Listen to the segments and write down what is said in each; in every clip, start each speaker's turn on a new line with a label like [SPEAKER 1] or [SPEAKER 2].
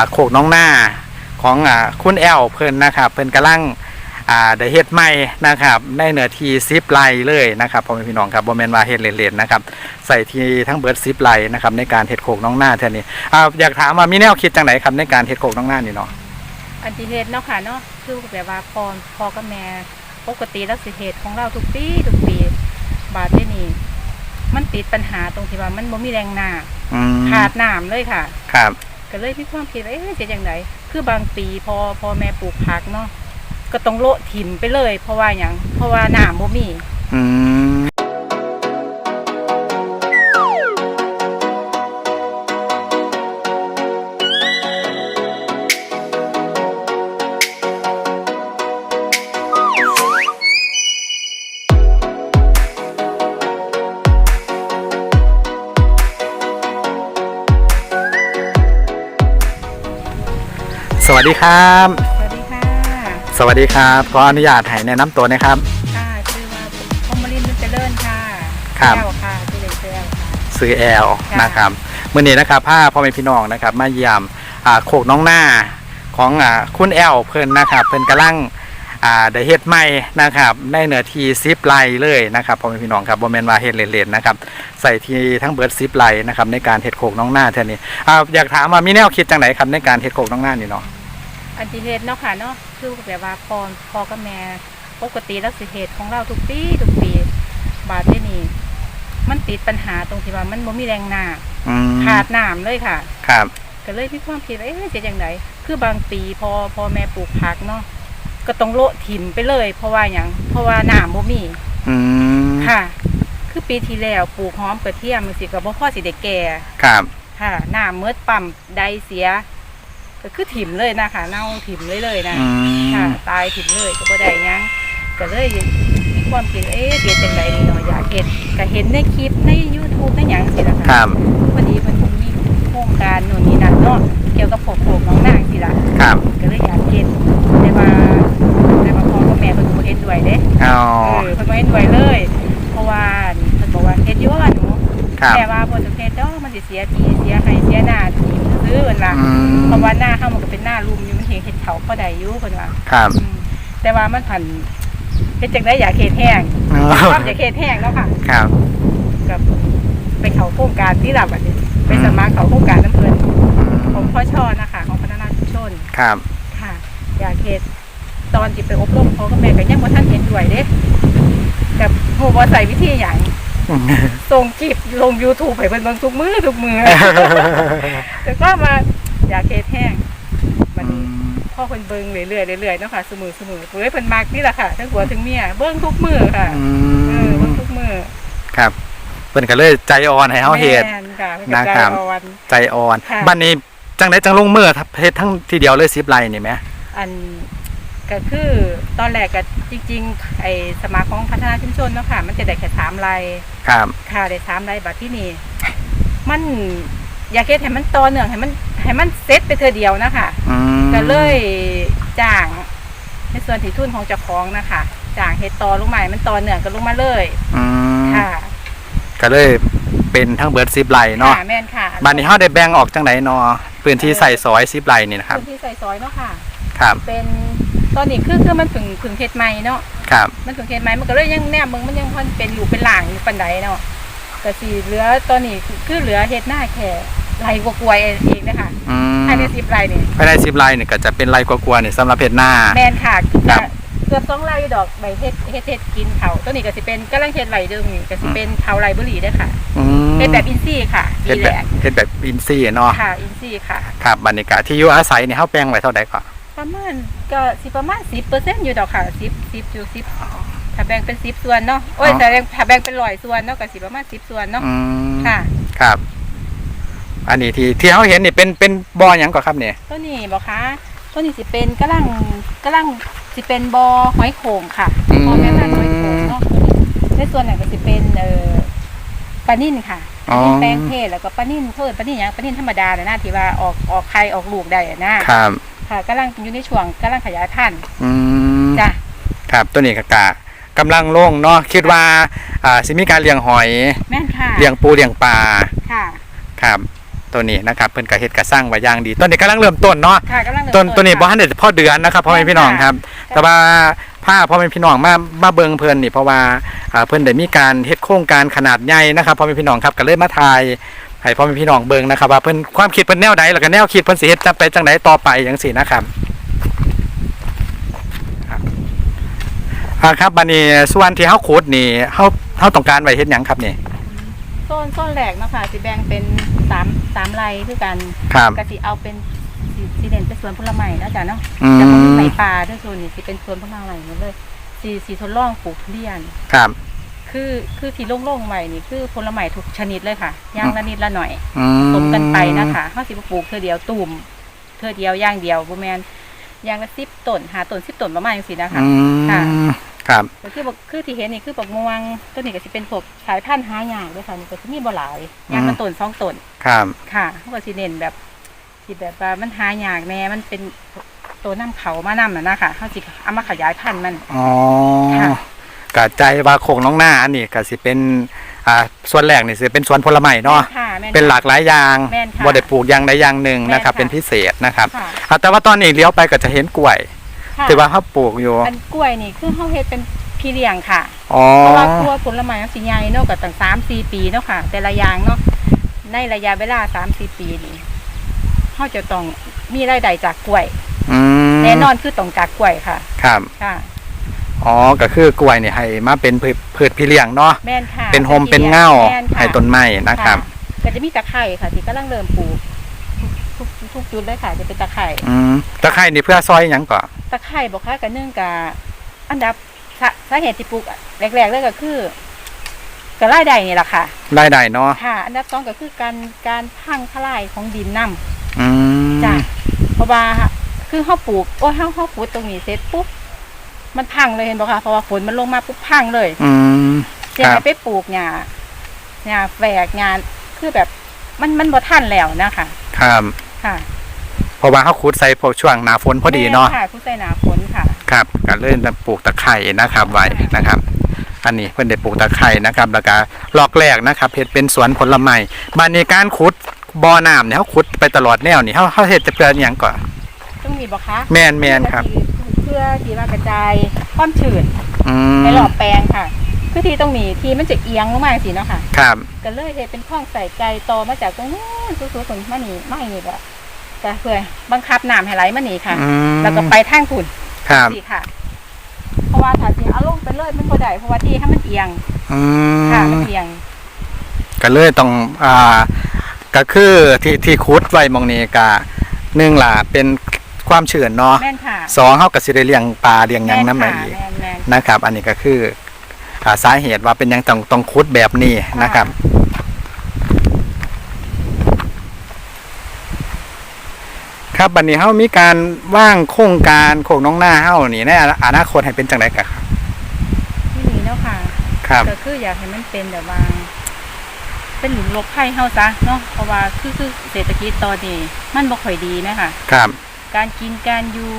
[SPEAKER 1] อ่าโคกน้องหน้าของอ่าคุณแอลเพิ่นนะครับเพิ่นกำลังอ่าได้เฮ็ดใหม่นะครับในเนื้อที่ซิปไลเลยนะครับพ่อแม่พี่น้องครับบ่แม่นว่าเฮ็ดเล่นๆนะครับใส่ที่ทั้งเบิดซิปไลนะครับในการเฮ็ดโคกน้องหน้าเท่านี้อ่าอยากถามว่ามีแนวคิดจังไหนครับในการเฮ็ดโคกน้องหน้านี่เนาะ
[SPEAKER 2] อันที่เฮ็ดเนาะค่ะเนาะคือแบบว่าพอพอกับแม่ปกติแล้วสิเฮ็ดของเราทุกปีทุกปีบาดที่นี่มันติดปัญหาตรงที่ว่ามันบ่มีแรงน้า
[SPEAKER 1] อืม
[SPEAKER 2] ขาดน้ำเลยค่ะ
[SPEAKER 1] ครับ
[SPEAKER 2] ก็เลยมีความคิดว่าเอ๊ะจะอย่างไรคือบางปีพอพอแม่ปลูกผักเนาะก็ต้องโละถิ่มไปเลย เพราะว่าอย่างเพราะว่าน้ำบ่มี
[SPEAKER 1] อืม สวัสดีครับ
[SPEAKER 2] สวัสดีค่ะ
[SPEAKER 1] สวัสดีครับขออนุญาตให้แนะนำตัวนะครับ
[SPEAKER 2] ค่ะชื่อว่าพมรินทร์บุญเจริญค่ะ
[SPEAKER 1] ครับ
[SPEAKER 2] แก้วค่ะชื่อเล่นชื่อแก้วค่ะ
[SPEAKER 1] ซื้อแอล
[SPEAKER 2] ค่ะ
[SPEAKER 1] นะครับมื่อนี้นะครับผ้าพ่อแม่พี่น้องนะครับ มาเยี่ยมอ่าโคกน้องหน้าของอ่าคุณแอลเพิ่นนะครับ เพิ่นกำลังอ่าได้เฮ็ดใหม่นะครับในเนื้อที่ซิปไลเลยนะครับพ่อแม่พี่น้องครับบ่แม่นว่าเฮ็ดเล่นๆนะครับใส่ที่ทั้งเบิดซิปไลนะครับในการเฮ็ดโคกน้องหน้าเท่านี้อ่าอยากถามว่ามีแนวคิดจังไหนครับในการเฮ็ดโคกน้องหน้านี่เนาะ
[SPEAKER 2] อันที่เฮ็ดเนาะค่ะเนาะคือแบบว่าพอพอกับแม่ปกติแล้วสิเฮ็ดของเราทุกปีทุกปี บาดที่นี่มันติดปัญหาตรงที่ว่ามันบ่มีแรงน้า
[SPEAKER 1] อืม
[SPEAKER 2] ขาดน้ำเลยค่ะ
[SPEAKER 1] ครับ
[SPEAKER 2] ก็เลยมีความคิดว่าเอ๊ะจะจังไดคือบางปีพอพอแม่ปลูกผักเนาะก็ต้องโละถิ่มไปเลย เพราะว่าหยังเพราะว่าน้ำบ่มี
[SPEAKER 1] อืม
[SPEAKER 2] ค่ะ คือปีที่แล้วปลูกหอมกระเทียมมันสิก็บ่พอสิได้แก่
[SPEAKER 1] ครับ
[SPEAKER 2] ค่ะน้ำเมืดปั๊มใดเสีย ก็คือถิ่มเลยนะคะเน่าถิ่มเลยเลยนะ
[SPEAKER 1] อืม
[SPEAKER 2] ค่ะตายถิ่มเลยก็บ่ได้หยังก็เลยมีความคิดเอ๊ะเฮ็ดจังไดดีเนาะอยากเฮ็ดก็เห็นในคลิปใน YouTube ในหยังสิล่ะ
[SPEAKER 1] ค
[SPEAKER 2] ค่ะ
[SPEAKER 1] รับ
[SPEAKER 2] พอดีมันมีโครงการโน่นนี่นั่นเนาะเกี่ยวกับพวกโขกน้องนางสิล่ะ
[SPEAKER 1] ครับ
[SPEAKER 2] ก็เลยอยากเฮ็ดแต่ว่าแต่ว่าพ่อกับแม่เพิ่นบ่เฮ็ดด้วยเด้
[SPEAKER 1] อ๋อ
[SPEAKER 2] เออเพิ่นบ่เฮ็ดด้วยเลย เพราะว่าเพิ่นบอกว่าเฮ็ดอยู่ว่าหนู
[SPEAKER 1] ครับ
[SPEAKER 2] แต่ว่าบ่จะเฮ็ดดอกมันสิเสียทีเสียให้เสียหน้าที ซื้อเพิ่นว่า
[SPEAKER 1] อืม
[SPEAKER 2] เพราะว่าหน้าเฮามันก็เป็นหน้าลุมอยู่มันเฮ็ดเฮ็ดเขาพอได้อยู่เพิ่นว่า
[SPEAKER 1] ครับ
[SPEAKER 2] อืมแต่ว่ามันผันเฮ็ดจังได๋อยากเฮ็ดแห้ง
[SPEAKER 1] อ๋อ
[SPEAKER 2] ความอยากเฮ็ดแห้งแล้วค่ะ
[SPEAKER 1] ครับ
[SPEAKER 2] กับไปเข้าโครงการที่รับอันนี้ไปสมัครเข้าโครงการน้ำเพิ่นของพ่อชอนะคะ ของพัฒนาชุมชน
[SPEAKER 1] ครับ
[SPEAKER 2] ค่ะ อยากเฮ็ดตอนที่ไปอบรมเขากับแม่ก็ยังบ่ทันเห็นด้วยเด้กับโหว่าใส่วิธีหยัง ส่งคลิปลง YouTube ให้เพิ่นเบิ่งทุกมื้อทุกมื้อแต่ก็มาอยากเฮ็ดแห้งมันพ่อเพิ่นเบิ่งเรื่อยๆเรื่อยๆเนาะค่ะเสมอเสมอเพิ่นเพิ่นมักนี่แหละค่ะ ทั้งผัวทั้งเมียเบิ่งทุกมื้อค่ะ
[SPEAKER 1] อื
[SPEAKER 2] เออ
[SPEAKER 1] ม
[SPEAKER 2] เบิ่งทุกมื้อ
[SPEAKER 1] ครับเพิ่นก็เลยใจอ่อนให้เฮาเฮ็ด
[SPEAKER 2] แม่นค่ะเพิ่น
[SPEAKER 1] นะ
[SPEAKER 2] ก็
[SPEAKER 1] ค
[SPEAKER 2] ใจ
[SPEAKER 1] รับ
[SPEAKER 2] อ่อน
[SPEAKER 1] ใจอ่อน
[SPEAKER 2] ค่ะ
[SPEAKER 1] บัดนี้จังไดจังลงมือเฮ็ดทั้งทีเดียวเลย10ไร่นี่แหม
[SPEAKER 2] อัน ก็คือตอนแรกก็จริง ๆ ไอ้สมาคมพัฒนาชุมชนเนาะค่ะ มันจะได้แค่สามไร่
[SPEAKER 1] ครับ
[SPEAKER 2] ค่ะได้สามไร่บัดที่นี่มันอยากเฮ็ดให้มันต่อเนื่องให้มันให้มันเสร็จไปเทื่อเดียวนะคะ
[SPEAKER 1] อืม
[SPEAKER 2] ก็เลยจ้างในส่วนที่ทุนของเจ้าของนะคะจ้างเฮ็ดต่อลงมาให้มันต่อเนื่องกันลงมาเลย
[SPEAKER 1] อืม
[SPEAKER 2] ค่ะ
[SPEAKER 1] ก็เลยเป็นทั้งเบิด10ไร่เนาะ
[SPEAKER 2] ค่ะแม่นค่ะ
[SPEAKER 1] บัดนี้เฮาได้แบ่งออกจังไดเนาะพื้นที่ใส่ซอย10ไร่นี่นะครับ
[SPEAKER 2] พื้นที่ใส่ซอยเนาะค่ะ
[SPEAKER 1] ครับ
[SPEAKER 2] เป็น ตอนนี้คือคือมันถึงถึงเฮ็ดใหม่เนาะ
[SPEAKER 1] ครับ
[SPEAKER 2] มันถึงเฮ็ดใหม่มันก็เลยยังแนมมึงมันยังพอนเป็นอยู่เป็นหลางอยู่ปานใดเนาะก็สิเหลือตอนนี้คือคือเหลือเฮ็ดหน้าแค่ไรกว่าๆเองนะคะ
[SPEAKER 1] อืม
[SPEAKER 2] ภายใน10ไร่นี่
[SPEAKER 1] ภายใน10ไร่นี่ก็จะเป็นไร่กว่าๆนี่สำหรับเฮ็ดหน้า
[SPEAKER 2] แม่นค่ะ
[SPEAKER 1] ครั
[SPEAKER 2] ก็
[SPEAKER 1] บ
[SPEAKER 2] เกือบ2ไร่ดอกใบเฮ็ดเฮ็ดเฮ็ดกินเขาตัวนี้ก็สิเป็นกำลังเฮ็ดไรเดิมนี่ก็สิเป็นเขาไรบุหรี่เด้อค่ะ
[SPEAKER 1] อืม
[SPEAKER 2] เฮ็ดแบบอินซี่ค่ะ
[SPEAKER 1] เฮ็ด
[SPEAKER 2] ปี
[SPEAKER 1] แบ
[SPEAKER 2] แร
[SPEAKER 1] บ
[SPEAKER 2] ก
[SPEAKER 1] เฮ็ดแบบอินซี่เนาะ
[SPEAKER 2] ค่ะอินซี่ค่ะ
[SPEAKER 1] ครับบรรยากาศที่อยู่อาศัยนี่เฮาแปลงไว้เท่าใดก็
[SPEAKER 2] ประมาณก็สิประมาณ10%อยู่ดอกค่ะ10 10อยู่10ถ้าแบ่งเป็น10ส่วนเนาะโอ้ยแต่ถ้าแบ่งเป็น100ส่วนเนาะก็สิประมาณ10ส่วนเนาะ
[SPEAKER 1] อืม
[SPEAKER 2] ค่ะ
[SPEAKER 1] ครับ อันนี้ที่ที่เขาเห็นนี่เป็นเป็นบ่อหยังก่อนครับเนี่ย
[SPEAKER 2] ตัวนี้บอกคะตัวนี้สิเป็นกระลังกระลังสิเป็นบอหอยโข่งค่ะบอแม่พันธุ์หอยโข่งเนาะในส่วนไหนก็สิเป็นเอ่อปลานิ่นค่ะปลานิ่นแป้งเทศแล้วก็ปลานิ่นเพิ่นปลานิ่นหยังปลานิ่นธรรมดาน่ะนะที่ว่าออกออกไข่ออกลูกได้อะนะครับ ค่ะกำลังอยู่ในช่วงกำลังขยายพันธุ์
[SPEAKER 1] อืม
[SPEAKER 2] จ้ะ
[SPEAKER 1] ครับตัวนี้กะกะกำลังลงเนาะคิดว่าอ่าสิมีการเลี้ยงหอย
[SPEAKER 2] แม่นค่ะ
[SPEAKER 1] เลี้ยงปูเลี้ยงปลา
[SPEAKER 2] ค่ะ
[SPEAKER 1] ครับตตัวนี้นะครับเพิ่นก็เฮ็ดกระสร้างไว้อย่างดีต้นนี้กำลังเริ่มต้นเนาะ
[SPEAKER 2] ค่ะกำลังเริ่ม
[SPEAKER 1] ต้นตัวนี้บ่
[SPEAKER 2] ค่ะ
[SPEAKER 1] ทันได้พ่อเดือนนะครับพ่อแม่พี่น้องครับ แต่ว่าผ้าพ่อแม่พี่น้องมามาเบิ่งเพิ่นนี่เพราะว่าอ่าเพิ่นได้มีการเฮ็ดโครงการขนาดใหญ่นะครับพ่อแม่พี่น้องครับก็เลยมาถ่าย ให้พ่อแม่พี่น้องเบิ่งนะครับว่าเพิ่นความคิดเพิ่นแนวใดแล้วก็แนวคิดเพิ่นสิเฮ็ดจังไปจังไดต่อไปจังซี่นะครับครับอ่าครับบัดนี้ส่วนที่เฮาขุดนี่เฮาเฮาต้องการไว้เฮ็ดหยังครับนี่
[SPEAKER 2] โซนโซนแรกเนาะค่ะสิแบ่งเป็นสามสามไร่คือกัน
[SPEAKER 1] ครับ
[SPEAKER 2] ก็สิเอาเป็นสิสิเด่นเป็นสวนผลไม้นะจ๊ะเนาะ
[SPEAKER 1] อื
[SPEAKER 2] จะบ่มี
[SPEAKER 1] ม
[SPEAKER 2] ไม้ป่าด้วยส่วนนี้สิเป็นสวนผลไม้หมดเลยสีสีทดลองปลูกทุเรียน
[SPEAKER 1] ครับ
[SPEAKER 2] คือคือที่โล่งๆใหม่นี่คือผลไม้ทุกชนิดเลยค่ะอย่างละนิดละหน่อย
[SPEAKER 1] อื
[SPEAKER 2] สมกันไปนะคะเฮาสิบ่ปลูกเธอเดียวตุ่มเธอเดียวอย่างเดียวบ่แม่นอย่างละ10ต้นหาต้น10ต้นประมาณจังซี่นะคะ
[SPEAKER 1] อื
[SPEAKER 2] ค่ะ
[SPEAKER 1] มครับ
[SPEAKER 2] ก็คือบอกคือที่เห็นนี่คือบักม่วงตัวนี้ก็สิเป็นพวกสายพันธุ์หายากด้วยค่ะนี่ก็สิมีบ่หลายอย่างละต้นสองต้น
[SPEAKER 1] ครับ
[SPEAKER 2] ค่ะเขาก็สิเน้นแบบสิแบบว่ามันหายากแน่มันเป็นตัวน้ำเขามานำน่ะนะคะเขาสิเอามาขยายพันธุ์มัน
[SPEAKER 1] อ๋อ
[SPEAKER 2] ค่ะ
[SPEAKER 1] กะใจว่าโคงน้องหน้าอันนี้ก็สิเป็นอ่าส่วนแรกนี่สิเป็นสวนผลไม้เนาะ
[SPEAKER 2] แม่ค่ะแม่น
[SPEAKER 1] เป็นหลากหลายอย่าง
[SPEAKER 2] แม่นค่ะ
[SPEAKER 1] บ่ได้ปลูกอย่างใดอย่างหนึ่งนะครับ
[SPEAKER 2] แม่นค่ะ
[SPEAKER 1] เป็นพิเศษนะครับ
[SPEAKER 2] ค่ะ
[SPEAKER 1] อ่าแต่ว่าตอนนี้เลี้ยวไปก็จะเห็นกล้วย
[SPEAKER 2] ค่ะ
[SPEAKER 1] ที่ว่าเขาปลูกอยู่
[SPEAKER 2] อันกล้วยนี่คือเขาเฮ็ดเป็นพี่เลี้ยงค่ะ
[SPEAKER 1] อ๋อ
[SPEAKER 2] เพราะว่ากล้วยผลไม้มันสิใหญ่เนาะก็ตั้งสามสี่ปีเนาะค่ะ แต่ละอย่างเนาะในระยะเวลาสามสี่ปีนี่เขาจะต้องมีรายได้จากกล้วย
[SPEAKER 1] อืม
[SPEAKER 2] แน่นอนคือต้องจากกล้วยค่ะ
[SPEAKER 1] ครับ
[SPEAKER 2] ค่ะ
[SPEAKER 1] อ๋อก็คือกล้วยนี่ให้มาเป็นพืชพืชพี่เลี้ยงเนาะ
[SPEAKER 2] แม่นค่ะ
[SPEAKER 1] เป็นโฮมเป็นเง่า
[SPEAKER 2] แม่นค่ะ
[SPEAKER 1] ให้ต้นไม้นะครับ
[SPEAKER 2] ก็จะมีตะไคร่ค่ะที่กำลังเริ่มปลูกทุกทุกทุกจุดเลยค่ะ จะเป็นตะไคร่
[SPEAKER 1] อืมตะไคร่นี่เพื่อซอยหยังก่อ
[SPEAKER 2] ตะไคร่บอกค่ะกันเนื่องกับอันดับสาสาเหตุที่ปลูกแรกๆเลยก็คือก็รายได้นี่แหละค่ะ
[SPEAKER 1] รายได้เนาะ
[SPEAKER 2] ค่ะ อันดับสองก็คือการการพังทลายของดินน้
[SPEAKER 1] อืมำ
[SPEAKER 2] จ้ะเพราะว่าคือเขาปลูกโอ้ยเขาเขาขุดตรงนี้เสร็จปุ๊บ มันพังเลยเห็นบอกค่ะเพราะว่าฝนมันลงมาปุ๊บพังเลย
[SPEAKER 1] อืม
[SPEAKER 2] เสีย
[SPEAKER 1] ครับ
[SPEAKER 2] ไปปลูกหญ้าหญ้าแฝกหญ้าคือแบบมันมันบ่ทันแล้วนะคะ
[SPEAKER 1] ครับ
[SPEAKER 2] ค่ะ
[SPEAKER 1] เพราะว่าเขาขุดใส่พวกช่วงหน้าฝนพอดีเนาะ
[SPEAKER 2] แม่ค่ะผู้ใส่หนาฝนค่ะ
[SPEAKER 1] ครับก็เลยปลูกตะไคร่นะครับไว้นะครับอันนี้เพิ่นได้ปลูกตะไคร่นะครับแล้วก็ลอกแรกนะครับเฮ็ดเป็นสวนผลไม้บ้านนี้การขุดบ่อน้ำเนี่ยเขาขุดไปตลอดแนวนี่เขาเขาเฮ็ดจะเพื่อหยังก่อน
[SPEAKER 2] ต้องมีบ่คะ
[SPEAKER 1] แม่นแม่นครับ
[SPEAKER 2] เพื่อที่ว่ากระจายความชื้น
[SPEAKER 1] อืม
[SPEAKER 2] ในหลอบแปลงค่ะคือที่ตรงนี้ที่มันจะเอียงลงมาสิเนาะค่ะ
[SPEAKER 1] ครับ
[SPEAKER 2] ก็เลยเฮ็ดเป็นข้องใส่ใจต่อมาจากตรงนู้นสูงๆตรงมานี่ไม่นี่ก็ก็เพื่อบังคับน้ำให้ไหลมานี่ค่ะ
[SPEAKER 1] อืม
[SPEAKER 2] แล้วก็ไปทางฝุ่น
[SPEAKER 1] ครับ
[SPEAKER 2] สิค่ะ เพราะว่าถ้าสิเอาลงไปเลยมันบ่ได้เพราะว่าที่ให้มันเอียง
[SPEAKER 1] อื
[SPEAKER 2] ค่ะ
[SPEAKER 1] ม
[SPEAKER 2] มันเอียง
[SPEAKER 1] ก็เลยต้องอ่าก็คือที่ที่ขุดไว้หมองนี้ก็หนึ่งล่ะเป็น ความเชื่อเนาะ
[SPEAKER 2] แม่นค่ะ
[SPEAKER 1] สองเขาก็สิได้เลี้ยงปลาเลี้ยงหยัง
[SPEAKER 2] แม่
[SPEAKER 1] น้ำ
[SPEAKER 2] ค่ะ
[SPEAKER 1] มาอีก
[SPEAKER 2] แม่นแม่น
[SPEAKER 1] นะครับ อันนี้ก็คืออ่าสาเหตุว่าเป็นหยังต้องต้องขุดแบบนี้นะครับ ครับบัดนี้เฮามีการว่างโครงการโครงน้องหน้าเฮานี่ในอนาคตให้เป็นจังไดกันครับ
[SPEAKER 2] ที่นี่เนาะค่ะ
[SPEAKER 1] ครับ
[SPEAKER 2] ก็คืออยากให้มันเป็นแบบว่า เป็นหลุมหลบภัยเฮาซะเนาะเพราะว่าคือคือเศรษฐกิจตอนนี้มันบ่ค่อยดีนะคะ
[SPEAKER 1] ครับ
[SPEAKER 2] การกินการอยู่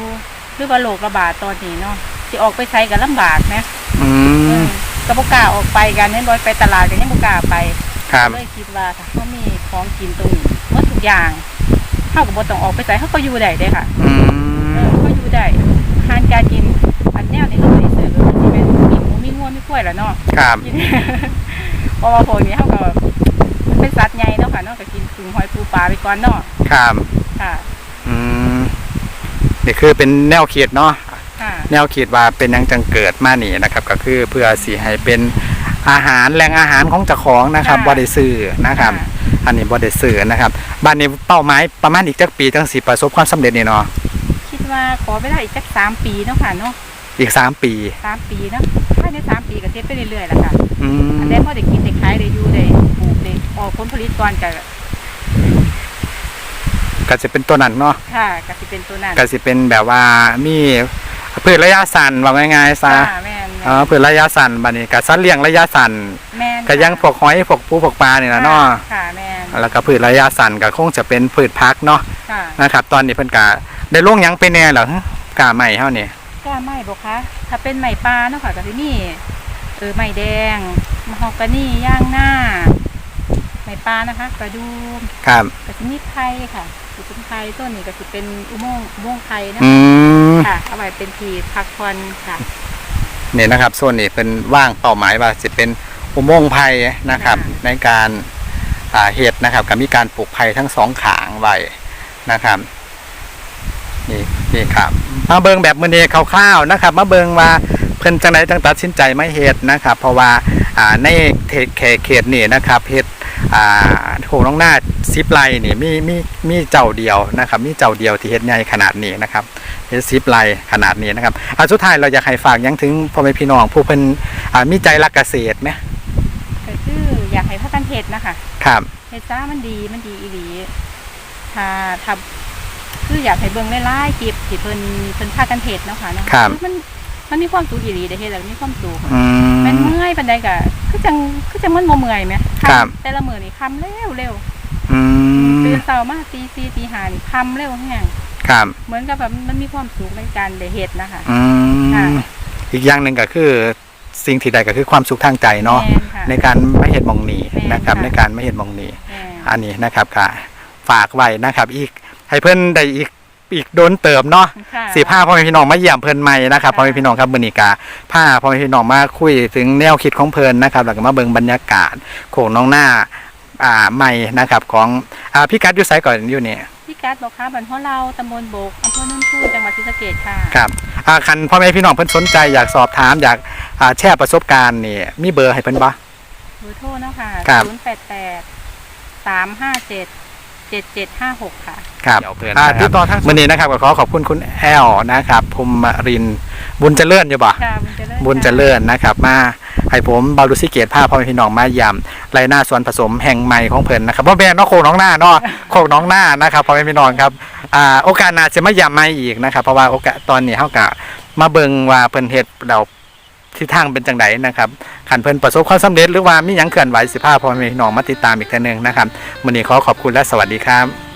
[SPEAKER 2] หรือว่าโรคระบาดตอนนี้เนาะสิออกไปใช้ก็ลำบากนะ
[SPEAKER 1] อื
[SPEAKER 2] เอ
[SPEAKER 1] ม
[SPEAKER 2] อก็บ่กล้าออกไปกันเน้นบ่ไปตลาดก็ยังบ่กล้าไป
[SPEAKER 1] ครับ
[SPEAKER 2] เลยคิดว่าถ้าเฮามีของกินตรงนี้หมดทุกอย่างเฮาก็บ่ต้องออกไปไสเฮาก็อยู่ได้เด้ค่ะ
[SPEAKER 1] อื
[SPEAKER 2] เอ
[SPEAKER 1] ม
[SPEAKER 2] อเขาอยู่ได้อาหารการกินอันแนวนี้เราไม่ได้ซื้อเลยที่เป็นมีหมูมีงัวมีกล้วยแหล้วเนาะ
[SPEAKER 1] ครับ
[SPEAKER 2] กิน เพราะว่าพวกนี้เขาก็มันเป็นสัตว์ใหญ่เนาะค่ะเนาะก็กินปึงหอยปูปลาไปก่อนเนาะ
[SPEAKER 1] ครับ
[SPEAKER 2] ค่ะ
[SPEAKER 1] อืม นี่คือเป็นแนวคิดเนาะ
[SPEAKER 2] ค่ะ
[SPEAKER 1] แนวคิดว่าเป็นหยังจังเกิดมานี่นะครับ ก็คือเพื่อสิให้เป็นอาหารแหล่งอาหารของเจ้าของนะครับบ่ได้ซื้อนะครับ
[SPEAKER 2] ค่ะ
[SPEAKER 1] อันนี้บ่ได้ซื้อนะครับบ้านนี้เป้าหมายประมาณอีกจักปีจังสิประสบความสำเร็จนี่เนาะ
[SPEAKER 2] คิดว่าขอเวลาอีกสักสามปีเนาะค่ะเนาะ
[SPEAKER 1] อีกสามปี
[SPEAKER 2] สามปีเนาะภายในสามปีก็เทศไปเรื่อยๆแหละค่ะ
[SPEAKER 1] อืม
[SPEAKER 2] อันนี้พอได้กินได้ขายได้อยู่ได้ปลูกได้ออกผลผลิตก่อนก็
[SPEAKER 1] ก็จะเป็นตัวนั้นเนาะ
[SPEAKER 2] ค่ะก็สิเป็นตัวนั้น
[SPEAKER 1] ก็สิเป็นแบบว่ามีพืชระยะสั้นว่าง่ายๆซะ
[SPEAKER 2] ค่ะแม่น
[SPEAKER 1] อ๋อพืชระยะสั้นบัดนี้ก็สัตว์เลี้ยงระยะสั้น
[SPEAKER 2] แม่น
[SPEAKER 1] ก็ยังพวกหอยพวกปูพวกปลานี่ล่ะเนาะ
[SPEAKER 2] ค่ะแม่น
[SPEAKER 1] แล้วก็พืชระยะสั้นก็คงจะเป็นพืชพักเนาะ
[SPEAKER 2] ค่ะ
[SPEAKER 1] นะครับ ตอนนี้เพิ่นก็ได้ลงหยังไปแน่เหรอกาใหม่เฮานี่
[SPEAKER 2] ก็ไม่บอกคะถ้าเป็นไหมปลาเนาะค่ะก็จะมีเออไหมแดงมะฮอกกานี่ย่างหน้าไม้ปลานะคะกระดูม
[SPEAKER 1] ครับ
[SPEAKER 2] กระสิมีไผ่ค่ะ กระสิมีไผ่ต้นนี้ก็สิเป็นอุโมงค์อุโมงค์ไผ่นะ
[SPEAKER 1] อืม
[SPEAKER 2] ค่ะเอาไว้เป็นที่พักผ่อนค่ะ
[SPEAKER 1] นี่นะครับโซนนี้เป็นว่างเป้าหมายว่าจะเป็นอุโมงค์ไผ่นะครับ ในการอ่าเห็ดนะครับกับมีการปลูกไผ่ทั้งสองขางไว้นะครับนี่นี่ครับมาเบิงแบบมือนี้คร่าวๆนะครับ มาเบิงว่าเพิ่นจังไดจังตัดสินใจไม่เฮ็ดนะครับ เพราะว่าอ่าในเขตเขตเขตนี่นะครับเฮ็ด อ่าโขงน้องหน้าซิปไลนี่มีมีมีเจ้าเดียวนะครับมีเจ้าเดียวที่เฮ็ดใหญ่ขนาดนี้นะครับเฮ็ดซิปไลขนาดนี้นะครับอ่าสุดท้ายเราอยากให้ฝากหยังถึงพ่อแม่พี่น้องผู้เพิ่นอ่ามีใจรักเกษตรไหม
[SPEAKER 2] ก็คืออยากให้พักกันเห็ดนะคะ
[SPEAKER 1] ครับ
[SPEAKER 2] เฮ็ดจ้ามันดีมันดีอีหลีถ้าถ้าคืออยากให้เบิ่งไล่ๆคลิปที่เพิ่นเพิ่นพากันเฮ็ดเนาะค่ะเนาะ
[SPEAKER 1] ครับ
[SPEAKER 2] มัน มันมีความสุขอีหลีได้เฮ็ดแล้วมีความสุข
[SPEAKER 1] อืม
[SPEAKER 2] แมันเมื่อยปานใดก็คือจังคือจังมันบ่เมื่อยแหม
[SPEAKER 1] ครับ
[SPEAKER 2] แต่ละมื้อนี่ค่ำเร็วเร็ว
[SPEAKER 1] อืม
[SPEAKER 2] ตื่นเช้ามาตี4ตี5นี่ค่ำเร็วแฮง
[SPEAKER 1] ครับ
[SPEAKER 2] เหมือนกับแบบมันมีความสุขในการได้เฮ็ดนะคะ
[SPEAKER 1] อื
[SPEAKER 2] ค่ะ
[SPEAKER 1] มอีกอย่างหนึ่งก็คือสิ่งที่ใดก็คือความสุขทางใจเนาะ
[SPEAKER 2] แม่ค่ะ
[SPEAKER 1] ในการไม่เห็นมองหนี
[SPEAKER 2] แม่น
[SPEAKER 1] นะครับ
[SPEAKER 2] ค่ะ
[SPEAKER 1] ในการไม่เห็นมองหนี
[SPEAKER 2] แม่
[SPEAKER 1] อันนี้นะครับค่ะ ฝากไว้นะครับ อีกให้เพื่อนได้อีก อีกโดนเติมเนาะ
[SPEAKER 2] ค่ะ
[SPEAKER 1] สี่ผ้าพ่อแม่พี่น้องมาเยี่ยมเพิ่นใหม่นะครับ
[SPEAKER 2] ค่ะ
[SPEAKER 1] พ่อแม่พี่น้องครับมือนีกาผ้าพ่อแม่พี่น้องมาคุยถึงแนวคิดของเพิ่นนะครับแล้วก็มาเบิ่งบรรยากาศโขงน้องหน้าอ่าใหม่นะครับของอ่าพี่กัดอยู่ไซก่อนอยู่นี่
[SPEAKER 2] พี่การ์ดบอกค่ะบ้านหัวเราตำบลโบกอำเภอโนนทูนจังหวัดศรีสะเกษค่ะ
[SPEAKER 1] ครับอ่าคันพ่อแม่พี่น้องเพิ่นสนใจอยากสอบถามอยากอ่าแชร์ประสบการณ์นี่มีเบอร์ให้เพิ่นบ่
[SPEAKER 2] เบอร์โทรเนาะค่ะ
[SPEAKER 1] ครับ
[SPEAKER 2] ศูนย์แปดแปดสามห้าเจ็ด เจ็ดเจ็ดห้าหกค่ะ
[SPEAKER 1] ครับ
[SPEAKER 3] เดี๋ยวเพิ่น
[SPEAKER 1] อ่า
[SPEAKER 3] นะครับ
[SPEAKER 1] ติดต่อทางมือนี้นะครับก็ขอขอบคุณคุณแอลนะครับภูมิรินทร์บุญเจริญอยู่บ่
[SPEAKER 2] ค่ะ บุญเจริญ
[SPEAKER 1] บุญเจริญนะครับ มาให้ผมบารุสิเกตภาพพ่อแม่พี่น้องมายำไรหน้าส่วนผสมแห่งใหม่ของเพิ่นนะครับว่าแม่นเนาะโคกน้องหน้าเนาะโคกน้องหน้านะครับพ่อแม่พี่น้องครับอ่าโอกาสหน้าจะมายำใหม่อีกนะครับ เพราะว่าโอกาสตอนนี้เฮากะมาเบิ่งว่าเพิ่นเฮ็ดเรา ทิศทางเป็นจังไดนะครับขันเพิ่นประสบความสำเร็จหรือว่ามีหยังเขื่อนไหวสิภาพพอมีน้องมาติดตามอีกทื่อนึงนะครับวันนี้ขอขอบคุณและสวัสดีครับ